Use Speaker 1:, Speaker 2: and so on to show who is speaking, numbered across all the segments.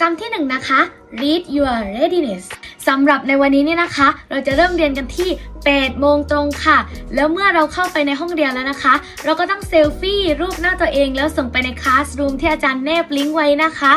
Speaker 1: กิจกรรมที่หนึ่งนะคะ read your readiness สำหรับในวันนี้เนี่ยนะคะ เราจะเริ่มเรียนกันที่8โมงตรงค่ะ แล้วเมื่อเราเข้าไปในห้องเรียนแล้วนะคะ เราก็ต้องเซลฟี่รูปหน้าตัวเองแล้วส่งไปในคลาสรูมที่อาจารย์แนบลิงก์ไว้นะคะ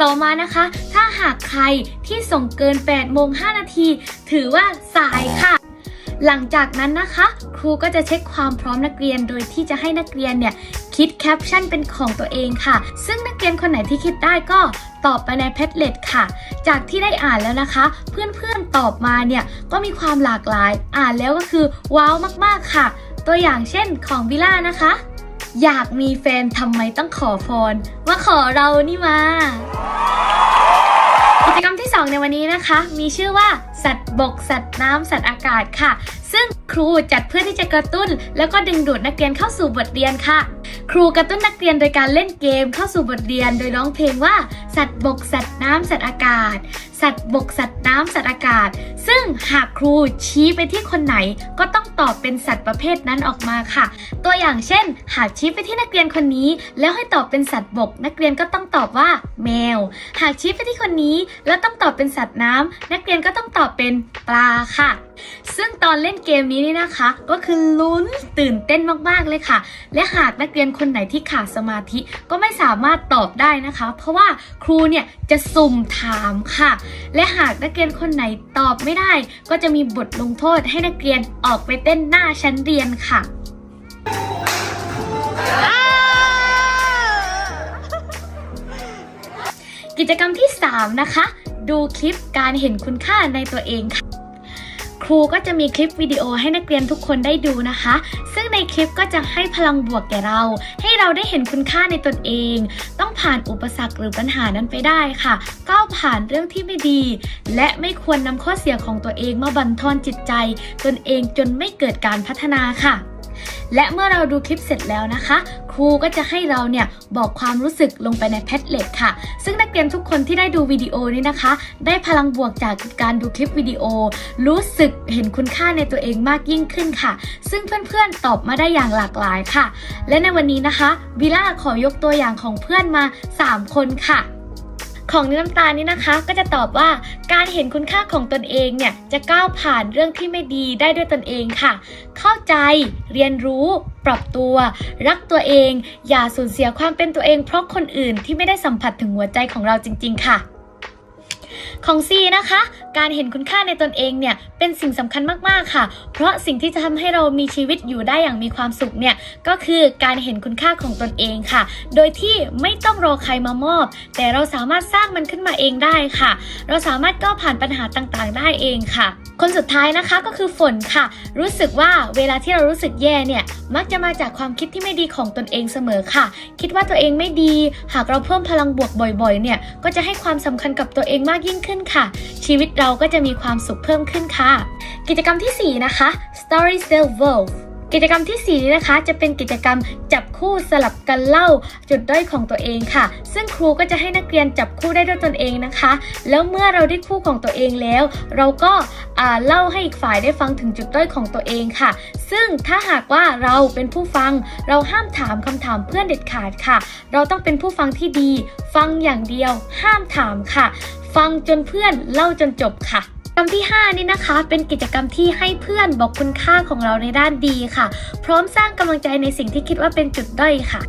Speaker 1: ต่อมานะคะ ถ้าหากใครที่ส่งเกิน8โมง5นาที ถือว่าสายค่ะหลังจากนั้นนะคะ ครูก็จะเช็คความพร้อมนักเรียนโดยที่จะให้นักเรียนเนี่ยคิดแคปชั่นเป็นของตัวเองค่ะ ซึ่งนักเรียนคนไหนที่คิดได้ก็ ตอบไปในเพจเล็ตค่ะ จากที่ได้อ่านแล้วนะคะ เพื่อนๆตอบมาเนี่ยก็มีความหลากหลาย อ่านแล้วก็คือว้าวมากๆค่ะ ตัวอย่างเช่นของวิล่านะคะ อยากมีแฟนทำไมต้องขอพรว่าขอเรานี่มากิจกรรมที่ 2 ในวันนี้นะคะ มีชื่อว่าสัตว์บก สัตว์น้ำสัตว์อากาศค่ะ ซึ่งครูจัดเพื่อที่จะกระตุ้น แล้วก็ดึงดูดนักเรียนเข้าสู่บทเรียนค่ะ ครูกระตุ้นนักเรียนโดยการเล่นเกมเข้าสู่บทเรียน โดยร้องเพลงว่า สัตว์บก สัตว์น้ำสัตว์อากาศ สัตว์บก สัตว์น้ำสัตว์อากาศ ซึ่งหากครูชี้ไปที่คนไหน ก็ต้องตอบเป็นสัตว์ประเภทนั้นออกมาค่ะ ตัวอย่างเช่น หากชี้ไปที่นักเรียนคนนี้ แล้วให้ตอบเป็นสัตว์บก นักเรียนก็ต้องตอบว่า แมว หากชี้ไปที่คนนี้ แล้วต้องตอบเป็นสัตว์น้ำนักเรียนก็ต้องตอบเป็นปลาค่ะ ซึ่งตอนเล่นเกมนี้นี่นะคะ ก็คือลุ้นตื่นเต้นมากๆเลยค่ะ และหากนักเรียนคนไหนที่ขาดสมาธิก็ไม่สามารถตอบได้นะคะ เพราะว่าครูเนี่ยจะสุ่มถามค่ะ และหากนักเรียนคนไหนตอบไม่ได้ ก็จะมีบทลงโทษให้นักเรียนออกไปเต้นหน้าชั้นเรียนค่ะกิจกรรมที่ 3 นะคะ ดูคลิปการเห็นคุณค่าในตัวเองค่ะ ครูก็จะมีคลิปวิดีโอให้นักเรียนทุกคนได้ดูนะคะ ซึ่งในคลิปก็จะให้พลังบวกแก่เรา ให้เราได้เห็นคุณค่าในตนเอง ต้องผ่านอุปสรรคหรือปัญหานั้นไปได้ค่ะ ก้าวผ่านเรื่องที่ไม่ดี และไม่ควรนำข้อเสียของตัวเองมาบั่นทอนจิตใจ ตนเองจนไม่เกิดการพัฒนาค่ะ และเมื่อเราดูคลิปเสร็จแล้วนะคะ ครูก็จะให้เราเนี่ยบอกความรู้สึกลงไปในแพทเล็ตค่ะ ซึ่งนักเรียนทุกคนที่ได้ดูวิดีโอนี้นะคะ ได้พลังบวกจากการดูคลิปวิดีโอ รู้สึกเห็นคุณค่าในตัวเองมากยิ่งขึ้นค่ะ ซึ่งเพื่อนๆตอบมาได้อย่างหลากหลายค่ะ และในวันนี้นะคะวิล่าขอยกตัวอย่างของเพื่อนมา 3 คนค่ะ ของน้ำตาลนี่นะคะ ก็จะตอบว่าการเห็นคุณค่าของตนเองเนี่ยจะก้าวผ่านเรื่องที่ไม่ดีได้ด้วยตนเองค่ะ เข้าใจเรียนรู้ปรับตัว รักตัวเอง อย่าสูญเสียความเป็นตัวเองเพราะคนอื่นที่ไม่ได้สัมผัสถึงหัวใจของเราจริง ๆ ค่ะ ของซีนะคะ การเห็นคุณค่าในตนเองเนี่ยเป็นสิ่งสำคัญมากๆค่ะ เพราะสิ่งที่จะทำให้เรามีชีวิตอยู่ได้อย่างมีความสุขเนี่ยก็คือการเห็นคุณค่าของตนเองค่ะ โดยที่ไม่ต้องรอใครมามอบ แต่เราสามารถสร้างมันขึ้นมาเองได้ค่ะ เราสามารถก้าวผ่านปัญหาต่างๆ ได้เองค่ะ คนสุดท้ายนะคะก็คือฝนค่ะ รู้สึกว่าเวลาที่เรารู้สึกแย่เนี่ยมักจะมาจากความคิดที่ไม่ดีของตนเองเสมอค่ะ คิดว่าตัวเองไม่ดี หากเราเพิ่มพลังบวกบ่อยๆ เนี่ยก็จะให้ความสำคัญกับตัวเองมากยิ่งขึ้นค่ะ ชีวิตเราก็จะมีความสุขเพิ่มขึ้นค่ะ กิจกรรมทีสี่4 นะคะ Story Self Wolf กิจกรรมทีสี่ 4 นี้นะคะ จะเป็นกิจกรรมจับคู่สลับกันเล่าจุดด้อยของตัวเองค่ะ ซึ่งครูก็จะให้นักเรียนจับคู่ได้ด้วยตนเองนะคะ แล้วเมื่อเราได้คู่ของตัวเองแล้ว เราก็เล่าให้อีกฝ่ายได้ฟังถึงจุดด้อยของตัวเองค่ะ ซึ่งถ้าหากว่าเราเป็นผู้ฟังเราห้ามถามคำถามเพื่อนเด็ดขาดค่ะ เราต้องเป็นผู้ฟังที่ดี ฟังอย่างเดียวห้ามถามค่ะ ฟังจนเพื่อนเล่าจนจบค่ะกิจกรรมที่ 5 นี่นะคะ เป็นกิจกรรมที่ให้เพื่อนบอกคุณค่าของเราในด้านดีค่ะ พร้อมสร้างกำลังใจในสิ่งที่คิดว่าเป็นจุดด้อยค่ะ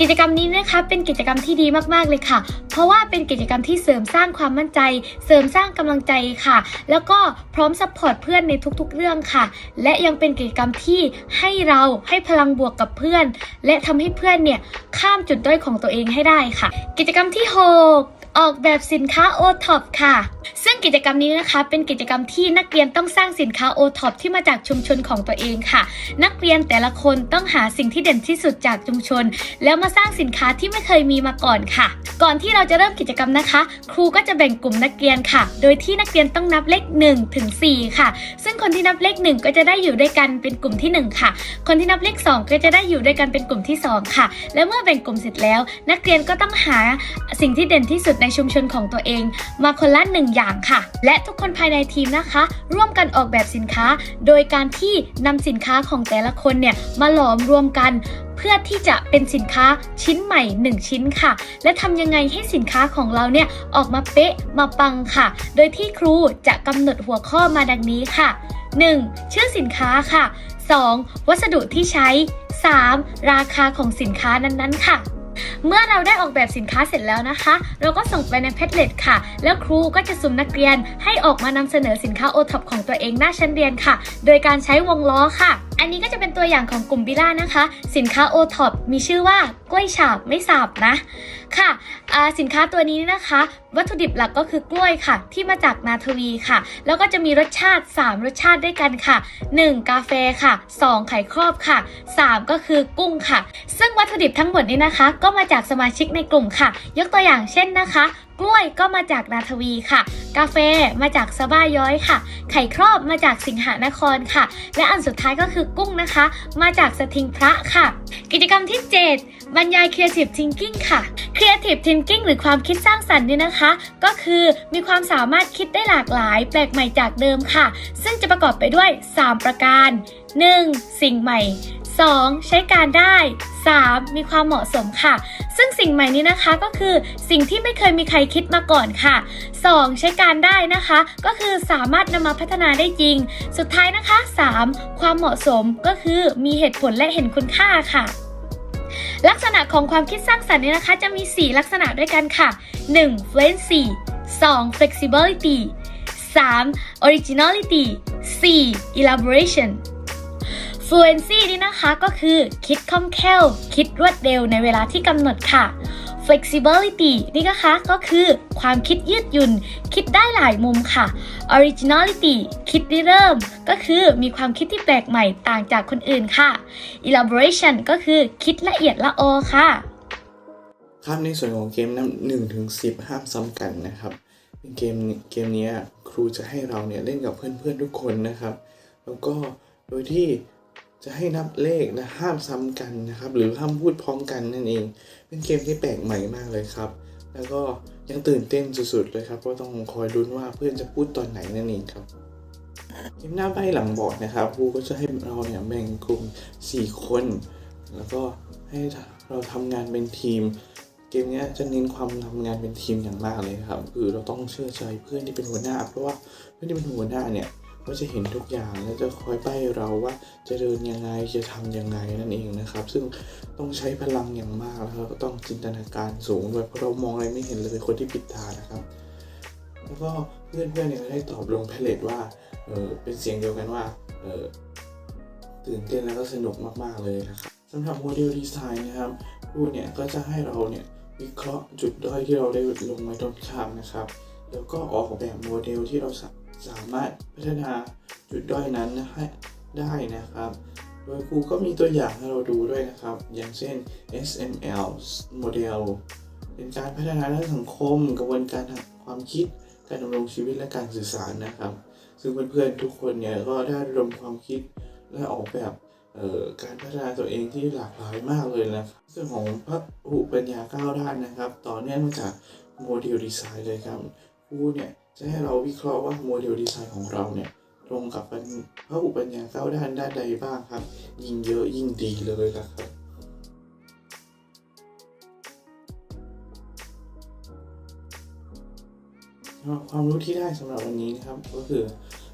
Speaker 1: กิจกรรมนี้นะคะ เป็นกิจกรรมที่ดีมากๆเลยค่ะ เพราะว่าเป็นกิจกรรมที่เสริมสร้างความมั่นใจ เสริมสร้างกำลังใจค่ะ แล้วก็พร้อมซัพพอร์ตเพื่อนในทุกๆ เรื่องค่ะ และยังเป็นกิจกรรมที่ให้เราให้พลังบวกกับเพื่อน และทำให้เพื่อนเนี่ยข้ามจุดด้อยของตัวเองให้ได้ค่ะ กิจกรรมที่ 6 ออกแบบสินค้า o t o p ค่ะ ซึ่งกิจกรรมนี้นะคะ เป็นกิจกรรมที่นักเรียนต้องสร้างสินค้า o t o p ที่มาจากชุมชนของตัวเองค่ะ นักเรียนแต่ละคนต้องหาสิ่งที่เด่นที่สุดจากชุมชน แล้วมาสร้างสินค้าที่ไม่เคยมีมาก่อนค่ะ ก่อนที่เราจะเริ่มกิจกรรมนะคะ ครูก็จะแบ่งกลุ่มนักเรียนค่ะ โดยที่นักเรียนต้องนับเลข1ถึง4ค่ะ ซึ่งคนที่นับเลข 1 ก็จะได้อยู่ด้วยกันเป็นกลุ่มที่ 1 ค่ะ คนที่นับเลข 2 ก็จะได้อยู่ด้วยกันเป็นกลุ่มที่ 2 ค่ะ และเมื่อแบ่งกลุ่มเสร็จแล้ว นักเรียนก็ต้องหาสิ่งที่เด่นที่สุดในชุมชนของตัวเอง มาคนละหนึ่งอย่างค่ะ และทุกคนภายในทีมนะคะ ร่วมกันออกแบบสินค้า โดยการที่นำสินค้าของแต่ละคนเนี่ยมาหลอมรวมกันเพื่อที่จะเป็นสินค้าชิ้นใหม่ 1 ชิ้นค่ะ และทำยังไงให้สินค้าของเราเนี่ยออกมาเป๊ะมาปังค่ะ โดยที่ครูจะกำหนดหัวข้อมาดังนี้ค่ะ 1. ชื่อสินค้าค่ะ 2. วัสดุที่ใช้ 3. ราคาของสินค้านั้นๆ ค่ะ เมื่อเราได้ออกแบบสินค้าเสร็จแล้วนะคะ เราก็ส่งไปในแพทเลตค่ะ แล้วครูก็จะสุ่มนักเรียนให้ออกมานำเสนอสินค้าโอท็อปของตัวเองหน้าชั้นเรียนค่ะ โดยการใช้วงล้อค่ะ อันนี้ก็จะเป็นตัวอย่างของกลุ่มบิล่านะคะ สินค้าโอท็อปมีชื่อว่ากล้วยฉาบไม่สาบนะ ค่ะสินค้าตัวนี้นะคะ วัตถุดิบหลักก็คือกล้วยค่ะ ที่มาจากนาทวีค่ะ แล้วก็จะมีรสชาติ 3 รสชาติด้วยกันค่ะ 1. กาแฟค่ะ 2. ไข่ครอบค่ะ 3 ก็คือกุ้งค่ะ ซึ่งวัตถุดิบทั้งหมดนี้นะคะ ก็มาจากสมาชิกในกลุ่มค่ะ ยกตัวอย่างเช่นนะคะกล้วยก็มาจากนาทวีค่ะ กาแฟมาจากสบ้าย้อยค่ะ ไข่ครอบมาจากสิงหานครค่ะ และอันสุดท้ายก็คือกุ้งนะคะ มาจากสทิงพระค่ะ กิจกรรมที่ 7 บรรยาย Creative Thinking ค่ะ Creative Thinking หรือความคิดสร้างสรรค์เนี่ยนะคะ ก็คือมีความสามารถคิดได้หลากหลาย แปลกใหม่จากเดิมค่ะ ซึ่งจะประกอบไปด้วย 3 ประการ 1. สิ่งใหม่ 2. ใช้การได้ 3. มีความเหมาะสมค่ะ ซึ่งสิ่งใหม่นี้นะคะก็คือสิ่งที่ไม่เคยมีใครคิดมาก่อนค่ะ 2. ใช้การได้นะคะ ก็คือสามารถนำมาพัฒนาได้จริง สุดท้ายนะคะ 3. ความเหมาะสมก็คือมีเหตุผลและเห็นคุณค่าค่ะลักษณะของความคิดสร้างสรรค์นี้นะคะ จะมี 4 ลักษณะด้วยกันค่ะ 1. fluency 2. flexibility 3. originality 4. elaboration fluency นี่นะคะก็คือคิดคล่องแคล่ว คิดรวดเร็วในเวลาที่กำหนดค่ะ flexibility นี่นะคะก็คือความคิดยืดหยุ่น คิดได้หลายมุมค่ะ originality คิดริเริ่ม ก็คือมีความคิดที่แปลกใหม่ต่างจากคนอื่นค่ะ elaboration ก็คือคิดละเอียดละออค่ะ
Speaker 2: ครับในส่วนของเกมนับหนึ่งถึงสิบห้ามซ้ำกันนะครับเกมเกมนี้ครูจะให้เราเนี่ยเล่นกับเพื่อนๆทุกคนนะครับ แล้วก็โดยที่ จะให้นับเลขนะห้ามซ้ำกันนะครับ หรือห้ามพูดพร้อมกันนั่นเอง เป็นเกมที่แปลกใหม่มากเลยครับ แล้วก็ยังตื่นเต้นสุดๆเลยครับเพราะต้องคอยลุ้นว่าเพื่อนจะพูดตอนไหนนั่นเองครับเกมหน้าใบหลังบอร์ดนะครับครูก็จะให้เราเนี่ยแบ่งกลุ่ม 4 คน แล้วก็ให้เราทำงานเป็นทีม เกมเนี้ยจะเน้นความทำงานเป็นทีมอย่างมากเลยครับ คือเราต้องเชื่อใจเพื่อนที่เป็นหัวหน้า เพราะว่าเพื่อนที่เป็นหัวหน้าเนี่ย ก็จะเห็นทุกอย่างและจะคอยใบ้เราว่าจะเดินยังไงจะทำยังไงนั่นเองนะครับ ซึ่งต้องใช้พลังอย่างมากแล้วก็ต้องจินตนาการสูงด้วยเพราะเรามองอะไรไม่เห็นเลยคนที่ปิดตานะครับ แล้วก็เพื่อนๆเนี่ยได้ตอบลงแพลตว่าเออเป็นเสียงเดียวกันว่าเออตื่นเต้นแล้วก็สนุกมากๆเลยนะครับสำหรับโมเดลดีไซน์นะครับครูเนี่ยก็จะให้เราเนี่ยวิเคราะห์จุดด้อยที่เราได้ลงไว้ตรงข้ามนะครับ แล้วก็ออกแบบโมเดลที่เราสา สามารถพัฒนาจุดด้อยนั้นนะให้ได้นะครับ โดยครูก็มีตัวอย่างให้เราดูด้วยนะครับ อย่างเช่น SML โมเดลเป็นการพัฒนาด้านสังคม กระบวนการความคิด การดำรงชีวิตและการสื่อสารนะครับ ซึ่งเพื่อนๆทุกคนเนี่ยก็ได้ระดมความคิดและออกแบบการพัฒนาตัวเองที่หลากหลายมากเลยนะครับส่วนของพระหุปัญญาเก้าด้านนะครับ ต่อเนื่องมาจากโมเดลดีไซน์เลยครับครูเนี่ย จะให้เราวิเคราะห์ว่าโมเดลดีไซน์ของเราเนี่ยตรงกับพระหุปัญญาเก้าด้านด้านใดบ้างครับ ยิ่งเยอะยิ่งดีเลยละครับความรู้ที่ได้สำหรับวันนี้นะครับ ก็คือ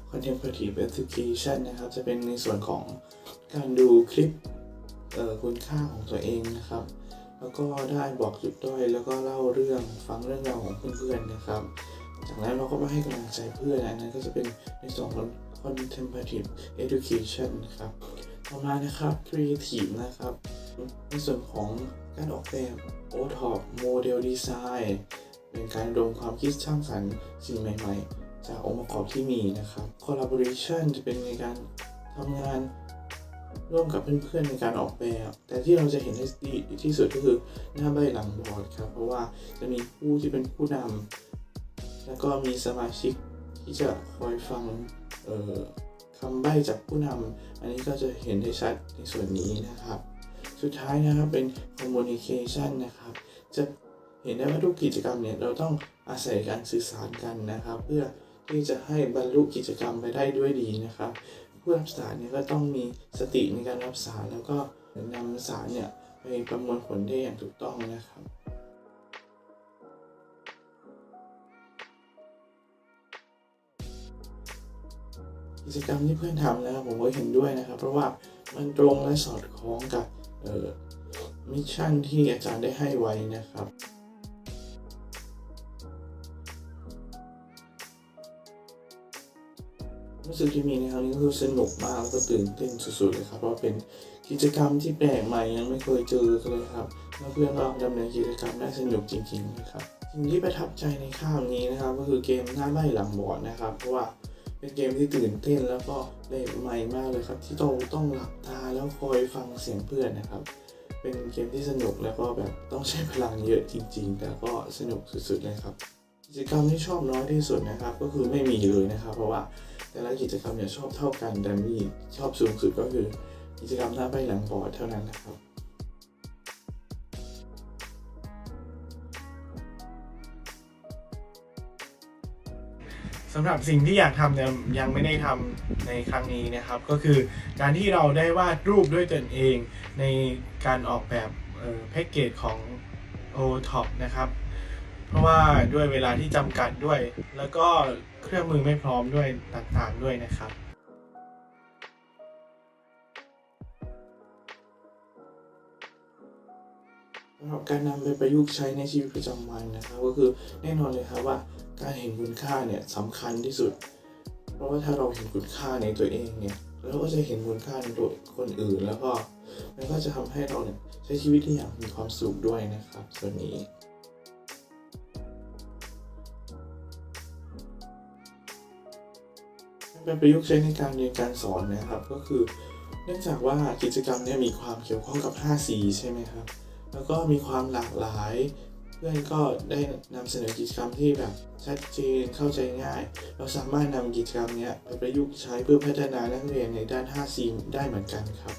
Speaker 2: contemplative education นะครับ จะเป็นในส่วนของการดูคลิปคุณค่าของตัวเองนะครับ แล้วก็ได้บอกจุดด้อยแล้วก็เล่าเรื่องฟังเรื่องราวของเพื่อนๆนะครับ จากนั้นเราก็มาให้กำลังใจเพื่อนอันนั้นก็จะเป็นในส่วนของ contemplative education ครับต่อมานะครับ creative นะครับ ในส่วนของการออกแบบ OTOP Model Design เป็นการรวมความคิดสร้างสรรค์สิ่งใหม่ ๆ จากองค์ประกอบที่มีนะครับ Collaboration จะเป็นในการทำงานร่วมกับเพื่อนๆในการออกแบบ แต่ที่เราจะเห็นได้ดีที่สุดก็คือหน้าใบหลังบอร์ดครับ เพราะว่าจะมีผู้ที่เป็นผู้นำ แล้วก็มีสมาชิกที่จะคอยฟังคำใบ้จากผู้นำอันนี้ก็จะเห็นได้ชัดในส่วนนี้นะครับ สุดท้ายนะครับเป็น communication นะครับ จะเห็นได้ว่าทุกกิจกรรมเนี่ยเราต้องอาศัยการสื่อสารกันนะครับ เพื่อที่จะให้บรรลุกิจกรรมไปได้ด้วยดีนะครับผู้รับสารเนี่ยก็ต้องมีสติในการรับสารแล้วก็นำสารเนี่ยไปประมวลผลได้อย่างถูกต้องนะครับ กิจกรรมที่เพื่อนทำนะครับผมก็เห็นด้วยนะครับ เพราะว่ามันตรงและสอดคล้องกับมิชชั่นที่อาจารย์ได้ให้ไว้นะครับรู้สึกที่มีในครั้งนี้ก็คือสนุกมากแล้วก็ตื่นเต้นสุดๆเลยครับเพราะเป็นกิจกรรมที่แปลกใหม่ยังไม่เคยเจอเลยครับแล้วเพื่อนก็ดำเนินกิจกรรมได้สนุกจริงๆนะครับสิ่งที่ประทับใจในข้ามนี้นะครับ ก็คือเกมหน้าใบหลังบอร์ดนะครับเพราะว่า เป็นเกมที่ตื่นเต้นแล้วก็แปลกใหม่มากเลยครับ ที่ต้องต้องหลับตาแล้วคอยฟังเสียงเพื่อนนะครับ เป็นเกมที่สนุกแล้วก็แบบต้องใช้พลังเยอะจริง ๆ แต่ก็สนุกสุดๆเลยครับ กิจกรรมที่ชอบน้อยที่สุดนะครับ ก็คือไม่มีเลยนะครับ เพราะว่าแต่ละกิจกรรมเนี่ยชอบเท่ากันแต่มีชอบสูงสุดก็คือกิจกรรมหน้าใบหลังบอร์ดเท่านั้นนะครับำ
Speaker 3: หรับสิ่งที่อยากทำเนี่ยยังไม่ได้ทำในครั้งนี้นะครับ ก็คือการที่เราได้วาดรูปด้วยตนเอง ในการออกแบบแพ็กเกจของ o t o p นะครับ เพราะว่าด้วยเวลาที่จำกัดด้วย แล้วก็เครื่องมือไม่พร้อมด้วยต่างๆด้วยนะครับำ
Speaker 2: หรับการนำไปประยุกต์ใช้ในชีวิตประจำวันนะครับ ก็คือแน่นอนเลยครับว่าการเห็นคุณค่าเนี่ยสำคัญที่สุด เพราะว่าถ้าเราเห็นคุณค่าในตัวเองเนี่ยเราก็จะเห็นคุณค่าในตัวคนอื่น แล้วก็มันก็จะทำให้เราเนี่ยใช้ชีวิตที่อย่างมีความสุขด้วยนะครับ ส่วนนี้เป็นประยุกต์ใช้ในการเรียนการสอนนะครับ ก็คือ เนื่องจากว่ากิจกรรมเนี่ยมีความเกี่ยวข้องกับ 5C ใช่ไหมครับ แล้วก็มีความหลากหลาย เพื่อนก็ได้นำเสนอกิจกรรมที่แบบชัดเจนเข้าใจง่าย เราสามารถนำกิจกรรมนี้ไปประยุกต์ใช้เพื่อพัฒนานักเรียนในด้าน 5C ได้เหมือนกันครับ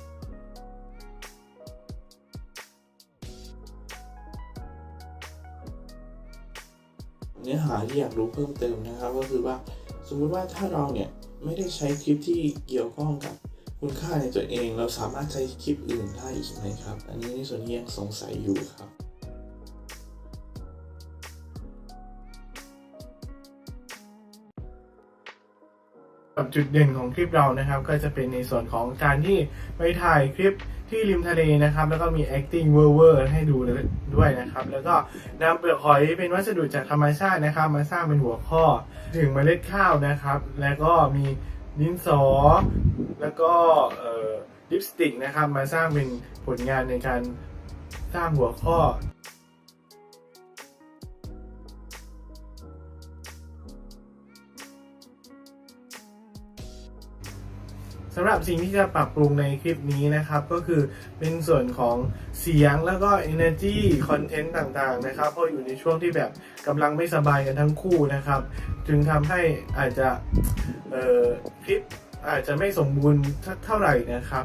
Speaker 2: เนื้อหาที่อยากรู้เพิ่มเติมนะครับก็คือว่าสมมุติว่าถ้าเราเนี่ยไม่ได้ใช้คลิปที่เกี่ยวข้องกับ คุณค่าในตัวเองเราสามารถใช้คลิปอื่นได้อีกไหมครับ อันนี้ในส่วนที่ยังสงสัยอยู่ครับ
Speaker 3: กับจุดเด่นของคลิปเรานะครับ ก็จะเป็นในส่วนของการที่ไปถ่ายคลิปที่ริมทะเลนะครับ แล้วก็มี acting เวอร์เวอร์ให้ดูด้วยนะครับ แล้วก็นำเปลือกหอยเป็นวัสดุจากธรรมชาตินะครับ มาสร้างเป็นหัวข้อถึงเมล็ดข้าวนะครับ แล้วก็มี ดินสอ แล้วก็ลิปสติกนะครับ มาสร้างเป็นผลงานในการสร้างหัวข้อสำหรับสิ่งที่จะปรับปรุงในคลิปนี้นะครับ ก็คือเป็นส่วนของ เสียงแล้วก็ energy content ต่างๆนะครับเพราะอยู่ในช่วงที่แบบกำลังไม่สบายกันทั้งคู่นะครับ จึงทำให้อาจจะเอ่อคลิปอาจจะไม่สมบูรณ์เท่าไหร่นะครับ